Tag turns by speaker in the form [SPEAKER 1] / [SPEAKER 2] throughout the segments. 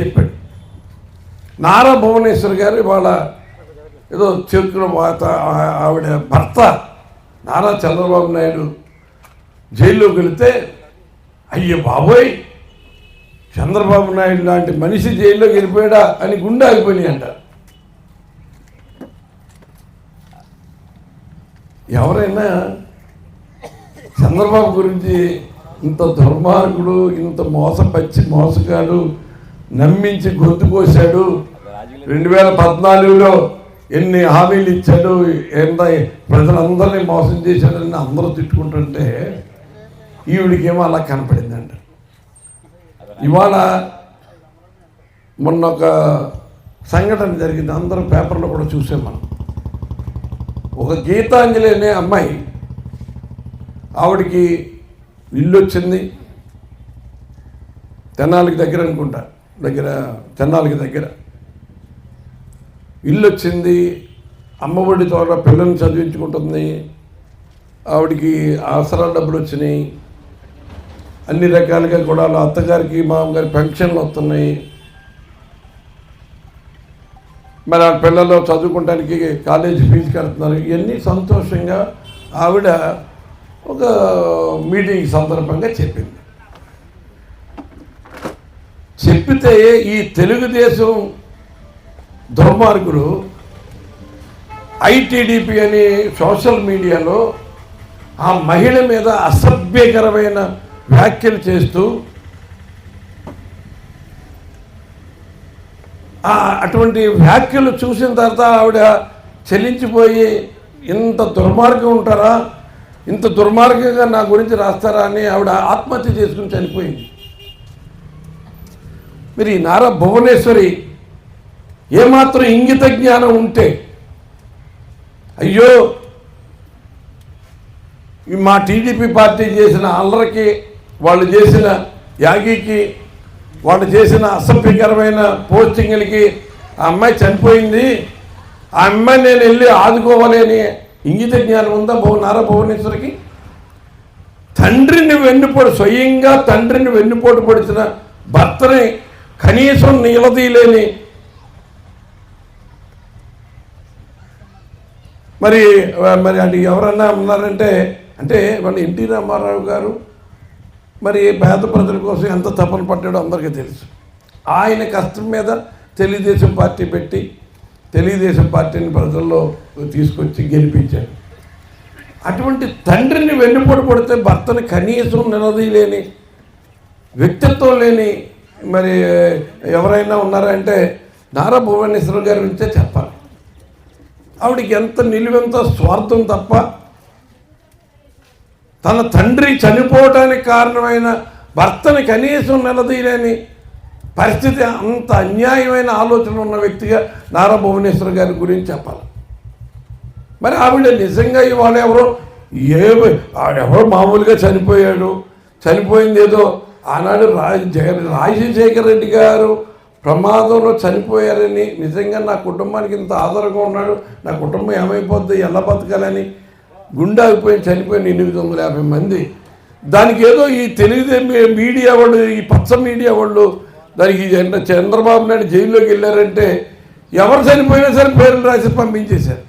[SPEAKER 1] చెప్పాడు. నారా భువనేశ్వర్ గారు ఇవాళ ఏదో చెరుకుల వాత ఆవిడ భర్త నారా చంద్రబాబు నాయుడు జైల్లోకి వెళితే అయ్యో బాబోయ్ చంద్రబాబు నాయుడు లాంటి మనిషి జైల్లోకి వెళ్ళిపోయాడా అని గుండె ఆగిపోయినాయి అంట. ఎవరైనా చంద్రబాబు గురించి ఇంత దుర్మార్గుడు ఇంత మోసపచ్చి మోసగాడు నమ్మించి గొంతు కోశాడు రెండు వేల పద్నాలుగులో ఎన్ని హామీలు ఇచ్చాడు ఎంత ప్రజలందరినీ మోసం చేశాడని అందరూ తిట్టుకుంటుంటే ఈవిడికేమో అలా కనపడిందంట. ఇవాళ మొన్న ఒక సంఘటన జరిగింది. అందరూ పేపర్లో కూడా చూసాం మనం. ఒక గీతాంజలి అనే అమ్మాయి ఆవిడికి ఇల్లు వచ్చింది. తెనాలికి దగ్గర అనుకుంటా. దగ్గర తెనాలికి దగ్గర. ఇల్లు వచ్చింది అమ్మఒడి ద్వారా పిల్లల్ని చదివించుకుంటుంది ఆవిడికి ఆసరా డబ్బులు వచ్చినాయి అన్ని రకాలుగా కూడా వాళ్ళ అత్తగారికి మామగారి పెన్షన్లు వస్తున్నాయి మరి ఆ పిల్లలు చదువుకోవడానికి కాలేజీ ఫీజు కడుతున్నారు. ఇవన్నీ సంతోషంగా ఆవిడ ఒక మీటింగ్ సందర్భంగా చెప్పింది. చెప్పితే ఈ తెలుగుదేశం దుర్మార్గుడు ఐటీడీపీ అని సోషల్ మీడియాలో ఆ మహిళ మీద అసభ్యకరమైన వ్యాఖ్యలు చేస్తూ అటువంటి వ్యాఖ్యలు చూసిన తర్వాత ఆవిడ చెల్లించిపోయి ఇంత దుర్మార్గం ఉంటారా? ఇంత దుర్మార్గంగా నా గురించి రాస్తారా? అని ఆవిడ ఆత్మహత్య చేసుకుని చనిపోయింది. మరి ఈ నారా భువనేశ్వరి ఏమాత్రం ఇంగిత జ్ఞానం ఉంటే అయ్యో మా టీడీపీ పార్టీ చేసిన అల్లరికి వాళ్ళు చేసిన యాగికి వాళ్ళు చేసిన అసభ్యకరమైన పోస్టింగ్లకి ఆ అమ్మాయి చనిపోయింది. ఆ అమ్మాయి నేను వెళ్ళి ఆదుకోవాలి అని ఇంగిత జ్ఞానం ఉందా భువ నారా భువనేశ్వరికి? తండ్రిని వెన్నుపోటు స్వయంగా తండ్రిని వెన్నుపోటు పొడిచిన భర్తని కనీసం నిలదీయలేని మరి మరి అది ఎవరన్నా ఉన్నారంటే అంటే వాళ్ళు ఎన్టీ రామారావు గారు మరి పేద ప్రజల కోసం ఎంత తపన పడ్డాడో అందరికీ తెలుసు. ఆయన కష్టం మీద తెలుగుదేశం పార్టీ పెట్టి తెలుగుదేశం పార్టీని ప్రజల్లో తీసుకొచ్చి గెలిపించాడు. అటువంటి తండ్రిని వెన్నుపోటు పడితే భర్తని కనీసం నిలదీయలేని వ్యక్తిత్వం లేని మరి ఎవరైనా ఉన్నారంటే నారా భువనేశ్వర్ గారి గురించే చెప్పాలి. ఆవిడకి ఎంత నిలువెంత స్వార్థం తప్ప తన తండ్రి చనిపోవటానికి కారణమైన భర్తని కనీసం నిలదీయలేని పరిస్థితి అంత అన్యాయమైన ఆలోచన ఉన్న వ్యక్తిగా నారా భువనేశ్వర్ గారి గురించి చెప్పాలి. మరి ఆవిడ నిజంగా ఇవాళ ఎవరో ఏ ఎవరో మామూలుగా చనిపోయాడు. చనిపోయింది ఏదో ఆనాడు రా జగన్ రాజశేఖర రెడ్డి గారు ప్రమాదంలో చనిపోయారని నిజంగా నా కుటుంబానికి ఇంత ఆధారంగా ఉన్నాడు నా కుటుంబం ఏమైపోద్ది ఎలా బతకాలని గుండె ఆగిపోయి చనిపోయిన ఎనిమిది వందల యాభై మంది. దానికి ఏదో ఈ తెలుగుదేశం మీడియా వాళ్ళు ఈ పచ్చ మీడియా వాళ్ళు దానికి చంద్రబాబు నాయుడు జైల్లోకి వెళ్ళారంటే ఎవరు చనిపోయినా సరే పేర్లు రాసి పంపించేశారు.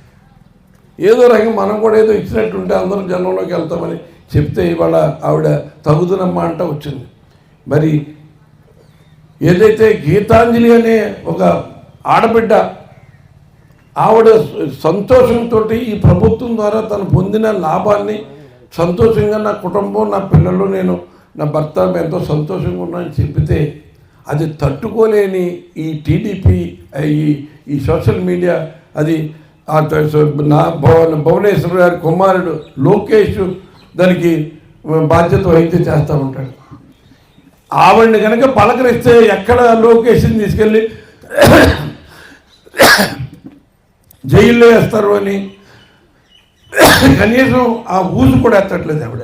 [SPEAKER 1] ఏదో రకంగా మనం కూడా ఏదో ఇచ్చినట్టుంటే అందరం జనంలోకి వెళ్తామని చెప్తే ఇవాళ ఆవిడ తగుదనమ్మ అంట వచ్చింది. మరి ఏదైతే గీతాంజలి అనే ఒక ఆడబిడ్డ ఆవిడ సంతోషంతో ఈ ప్రభుత్వం ద్వారా తను పొందిన లాభాన్ని సంతోషంగా నా కుటుంబం నా పిల్లలు నేను నా భర్త ఎంతో సంతోషంగా ఉన్నానని చెప్పితే అది తట్టుకోలేని ఈ టీడీపీ ఈ ఈ సోషల్ మీడియా అది నా భువనేశ్వర్ గారి కుమారుడు లోకేష్ దానికి బాధ్యత వహించి చేస్తూ ఉంటాడు. ఆవిడని కనుక పలకరిస్తే ఎక్కడ లోకేషన్ తీసుకెళ్ళి జైల్లో వేస్తారు అని కనీసం ఆ ఊసు కూడా ఎత్తట్లేదు ఆవిడ.